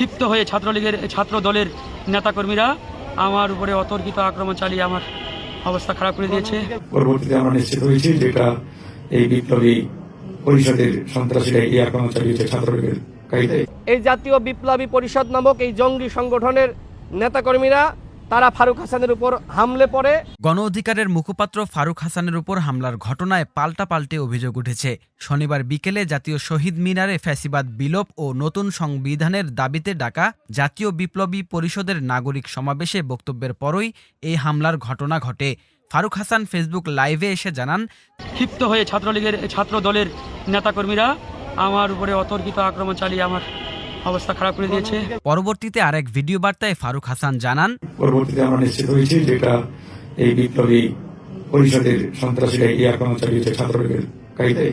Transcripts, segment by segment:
ক্ষিপ্ত হয়ে ছাত্রলীগের ছাত্র দলের নেতাকর্মীরা আমার উপরে অতর্কিত আক্রমণ চালিয়ে আমার অবস্থা খারাপ করে দিয়েছে। পরবর্তীতে আমরা নিশ্চিত হয়েছি যেটা এই বিপ্লবী পরিষদের সন্ত্রাসীরা এই আক্রমণ চালিয়েছে ছাত্রলীগের এই জাতীয় বিপ্লবী পরিষদ নামক এই জঙ্গি সংগঠনের নেতাকর্মীরা তারা ফারুক হাসানের উপর হামলে পড়ে। গণ অধিকারের মুখপাত্র ফারুক হাসানের উপর হামলার ঘটনায় পাল্টা পাল্টে অভিযোগ উঠেছে। শনিবার বিকেলে জাতীয় শহীদ মিনারে ফ্যাসিবাদ বিলোপ ও নতুন সংবিধানের দাবিতে ডাকা জাতীয় বিপ্লবী পরিষদের নাগরিক সমাবেশে বক্তব্যের পরই এই হামলার ঘটনা ঘটে। ফারুক হাসান ফেসবুক লাইভে এসে জানান ক্ষিপ্ত হয়ে ছাত্রলীগের ছাত্র দলের নেতাকর্মীরা আমার উপরে অতর্কিত আক্রমণ চালিয়ে আমার অবস্থা খারাপ করে দিয়েছে। পরবর্তীতে আরেক ভিডিও বার্তায় ফারুক হাসান জানান পরবর্তীতে আমরা নিশ্চিত হয়েছি যেটা এই বিপ্লবী পরিষদের সন্ত্রাসীরা এই আক্রমণ চালিয়েছে ছাত্রলীগের।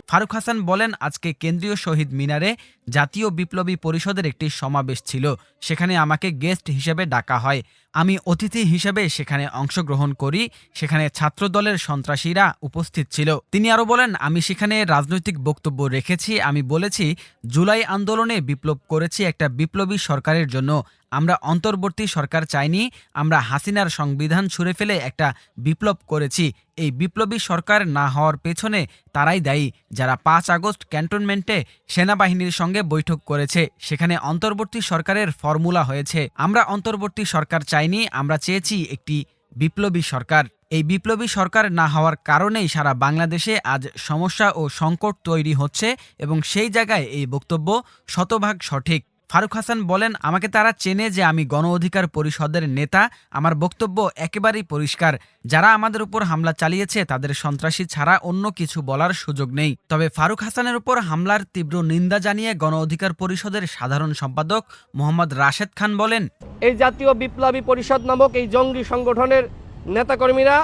ফারুক হাসান বলেন, আজকে কেন্দ্রীয় শহীদ মিনারে জাতীয় বিপ্লবী পরিষদের একটি সমাবেশ ছিল। সেখানে আমাকে গেস্ট হিসেবে ডাকা হয়। আমি অতিথি হিসেবে সেখানে অংশগ্রহণ করি। সেখানে ছাত্রদলের সন্ত্রাসীরা উপস্থিত ছিল। তিনি আরও বলেন, আমি সেখানে রাজনৈতিক বক্তব্য রেখেছি। আমি বলেছি, জুলাই আন্দোলনে বিপ্লব করেছি একটা বিপ্লবী সরকারের জন্য। আমরা অন্তর্বর্তী সরকার চাইনি, আমরা হাসিনার সংবিধান ছুঁড়ে ফেলে একটা বিপ্লব করেছি। এই বিপ্লবী সরকার না হওয়ার পেছনে তারাই দায়ী, যারা পাঁচ আগস্ট ক্যান্টনমেন্টে সেনাবাহিনীর সঙ্গে বৈঠক করেছে। সেখানে অন্তর্বর্তী সরকারের ফর্মুলা হয়েছে, আমরা অন্তর্বর্তী সরকার চাইনি, আমরা চেয়েছি একটি বিপ্লবী সরকার। এই বিপ্লবী সরকার না হওয়ার কারণেই সারা বাংলাদেশে আজ সমস্যা ও সংকট তৈরি হচ্ছে এবং সেই জায়গায় এই বক্তব্য শতভাগ সঠিক। ফারুক হাসান বলেন, আমাকে তারা চেনে যে আমি গণ অধিকার পরিষদের নেতা। আমার বক্তব্য একেবারেই পরিষ্কার। যারা আমাদের উপর হামলা চালিয়েছে, তাদের সন্ত্রাসী ছাড়া অন্য কিছু বলার সুযোগ নেই। তবে ফারুক হাসানের উপর হামলার তীব্র নিন্দা জানিয়ে গণ অধিকার পরিষদের সাধারণ সম্পাদক মোহাম্মদ রাশেদ খান বলেন, এই জাতীয় বিপ্লবী পরিষদ নামক এই জঙ্গি সংগঠনের নেতাকর্মীরা,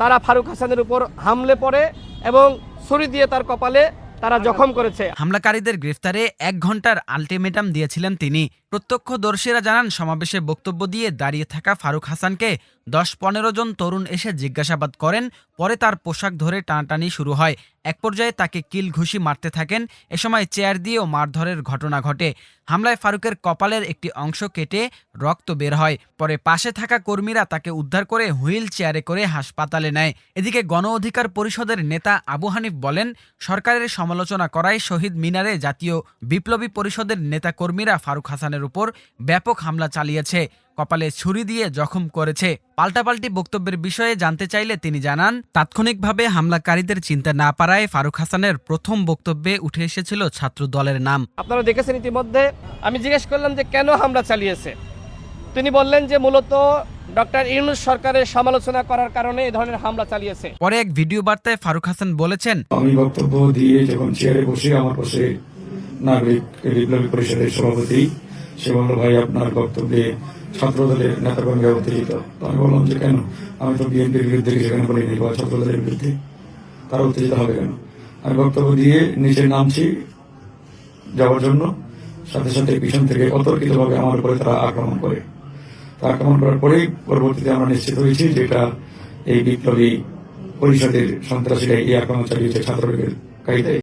তারা ফারুক হাসানের উপর হামলে পড়ে এবং ছুরি দিয়ে তার কপালে তারা জখম করেছে। হামলাকারীদের গ্রেফতারে এক ঘণ্টার আলটিমেটাম দিয়েছিলেন তিনি। প্রত্যক্ষদর্শীরা জানান, সমাবেশে বক্তব্য দিয়ে দাঁড়িয়ে থাকা ফারুক হাসানকে দশ পনেরো জন তরুণ এসে জিজ্ঞাসাবাদ করেন, পরে তার পোশাক ধরে টানাটানি শুরু হয়। এক পর্যায়ে তাকে কিল ঘুষি মারতে থাকেন, এ সময় চেয়ার দিয়েও মারধরের ঘটনা ঘটে। হামলায় ফারুকের কপালের একটি অংশ কেটে রক্ত বের হয়। পরে পাশে থাকা কর্মীরা তাকে উদ্ধার করে হুইল চেয়ারে করে হাসপাতালে নেয়। এদিকে গণ অধিকার পরিষদের নেতা আবু হানিফ বলেন, সরকারের সমালোচনা করায় শহীদ মিনারে জাতীয় বিপ্লবী পরিষদের নেতা কর্মীরা ফারুক হাসানের উপর ব্যাপক হামলা চালিয়েছে। কপালে ছুরি দিয়ে জখম করেছে। পাল্টাপাল্টি বক্তব্যের বিষয়ে জানতে চাইলে তিনি জানান তাৎক্ষণিকভাবে হামলাকারীদের চিন্তা না পারায় ফারুক হাসানের প্রথম বক্তব্যে উঠে এসেছিল ছাত্র দলের নাম। আপনারা দেখেছেন ইতিমধ্যে আমি জিজ্ঞেস করলাম যে কেন হামলা চালিয়েছে? তিনি বললেন যে মূলত ডক্টর ইউনুস সরকারের সমালোচনা করার কারণে এই ধরনের হামলা চালিয়েছে। পরে এক ভিডিও বার্তায় ফারুক হাসান বলেছেন আমি বক্তব্য দিয়ে যখন চেয়ারে বসে আমার পাশে নাগরিক বিপ্লবী পরিষদের সভাপতি সে ভাই আপনার বক্তব্যে ছাত্র দলের নেতাকর্মীরা উত্তেজিত তো আমি বললাম যে কেন? আমি তো বিএনপির বিরুদ্ধে কেন বলিনি? বা ছাত্র দলের বিরুদ্ধে? তারা উত্তেজিত হবে কেন? আমি বক্তব্য দিয়ে নিচে নামছি যাওয়ার জন্য। সাথে সাথে পিছন থেকে অতর্কিতভাবে আমার উপরে তারা আক্রমণ করে। তা আক্রমণ করার পরেই পরবর্তীতে আমরা নিশ্চিত হয়েছি যেটা এই বিপ্লবী পরিষদের সন্ত্রাসীরা এই আক্রমণ চালিয়েছে ছাত্রলীগের কায়দায়।